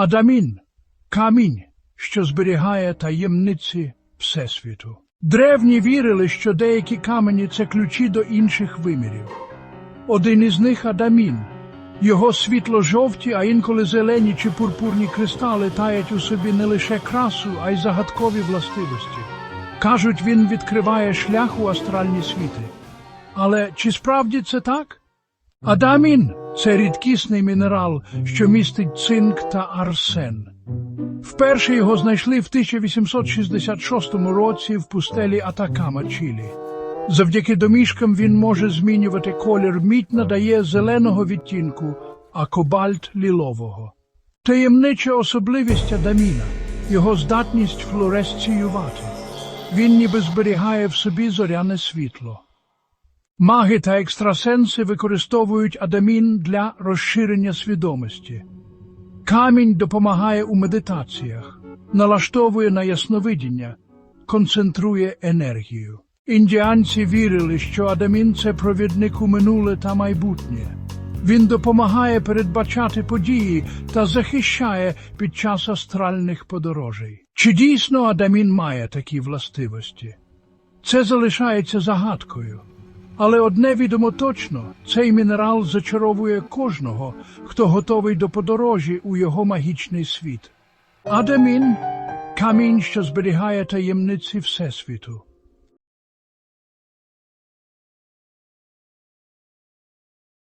Адамін камінь, що зберігає таємниці Всесвіту. Древні вірили, що деякі камені це ключі до інших вимірів. Один із них Адамін. Його світло-жовті, а інколи зелені чи пурпурні кристали таять у собі не лише красу, а й загадкові властивості. Кажуть, він відкриває шлях у астральні світи. Але чи справді це так? Адамін це рідкісний мінерал, що містить цинк та арсен. Вперше його знайшли в 1866 році в пустелі Атакама, Чилі. Завдяки домішкам він може змінювати колір. Мідь надає зеленого відтінку, а кобальт лілового. Таємнича особливість Адаміна – його здатність флуоресціювати. Він ніби зберігає в собі зоряне світло. Маги та екстрасенси використовують адамін для розширення свідомості. Камінь допомагає у медитаціях, налаштовує на ясновидіння, концентрує енергію. Індіанці вірили, що адамін це провідник у минуле та майбутнє. Він допомагає передбачати події та захищає під час астральних подорожей. Чи дійсно адамін має такі властивості? Це залишається загадкою. Але одне відомо точно, цей мінерал зачаровує кожного, хто готовий до подорожі у його магічний світ. Адамін – камінь, що зберігає таємниці Всесвіту.